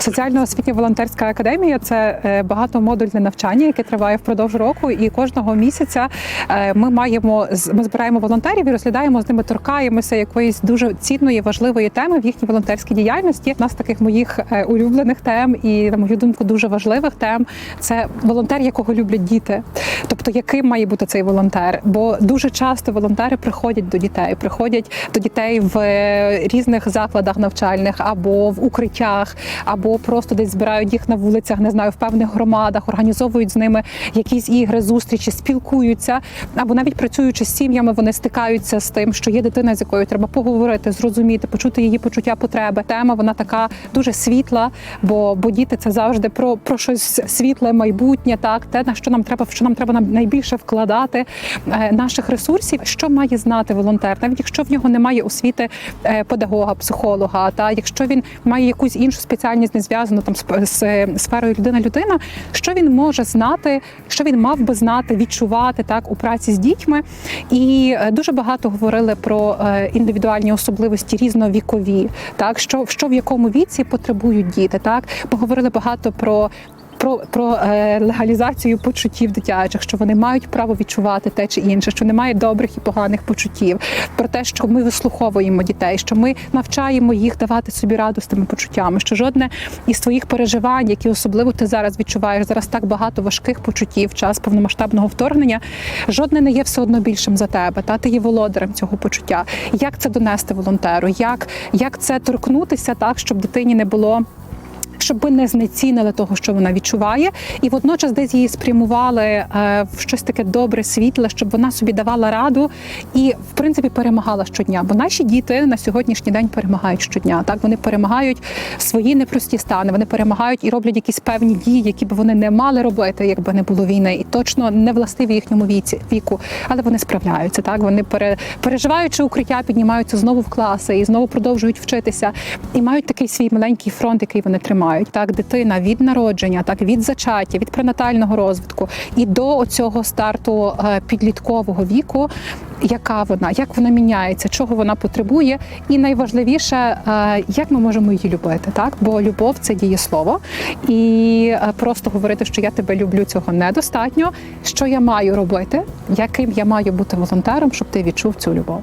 Соціально-освітня волонтерська академія це е, багатомодульне навчання, яке триває впродовж року. І кожного місяця е, ми маємо ми збираємо волонтерів і розглядаємо з ними, торкаємося якоїсь дуже цінної, важливої теми в їхній волонтерській діяльності. У нас таких моїх е, улюблених тем і на мою думку дуже важливих тем це волонтер, якого люблять діти. Тобто, яким має бути цей волонтер? Бо дуже часто волонтери приходять до дітей, приходять до дітей в різних закладах навчальних або в укриттях, або просто десь збирають їх на вулицях, не знаю, в певних громадах, організовують з ними якісь ігри, зустрічі, спілкуються, або навіть працюючи з сім'ями, вони стикаються з тим, що є дитина, з якою треба поговорити, зрозуміти, почути її почуття потреби. Тема вона така дуже світла, бо, бо діти це завжди про, про щось світле, майбутнє, так те на що нам треба, що нам треба найбільше вкладати е, наших ресурсів. Що має знати волонтер, навіть якщо в нього немає освіти е, педагога, психолога, та якщо він має якусь іншу спеціальність, не зв'язано там з, з сферою людина-людина, що він може знати, що він мав би знати, відчувати так у праці з дітьми. І е, дуже багато говорили про е, індивідуальні особливості різновікові, так що, що в якому віці потребують діти. Так ми говорили багато про. Про, про е, легалізацію почуттів дитячих, що вони мають право відчувати те чи інше, що немає добрих і поганих почуттів, про те, що ми вислуховуємо дітей, що ми навчаємо їх давати собі раду з тими почуттями, що жодне із твоїх переживань, які особливо ти зараз відчуваєш, зараз так багато важких почуттів час повномасштабного вторгнення, жодне не є все одно більшим за тебе. Та ти є володарем цього почуття. Як це донести волонтеру? Як, як це торкнутися так, щоб дитині не було щоб не знецінили того, що вона відчуває, і водночас десь її спрямували е, в щось таке добре, світле, щоб вона собі давала раду і, в принципі, перемагала щодня. Бо наші діти на сьогоднішній день перемагають щодня. Так вони перемагають свої непрості стани, вони перемагають і роблять якісь певні дії, які б вони не мали робити, якби не було війни, і точно не властиві їхньому віці віку, але вони справляються. Так вони пере, переживаючи укриття, піднімаються знову в класи і знову продовжують вчитися, і мають такий свій маленький фронт, який вони тримають. Так, дитина від народження, так від зачаття, від пренатального розвитку і до цього старту е, підліткового віку. Яка вона, як вона міняється, чого вона потребує, і найважливіше, е, як ми можемо її любити, так бо любов це дієслово, і е, просто говорити, що я тебе люблю, цього недостатньо. Що я маю робити, яким я маю бути волонтером, щоб ти відчув цю любов.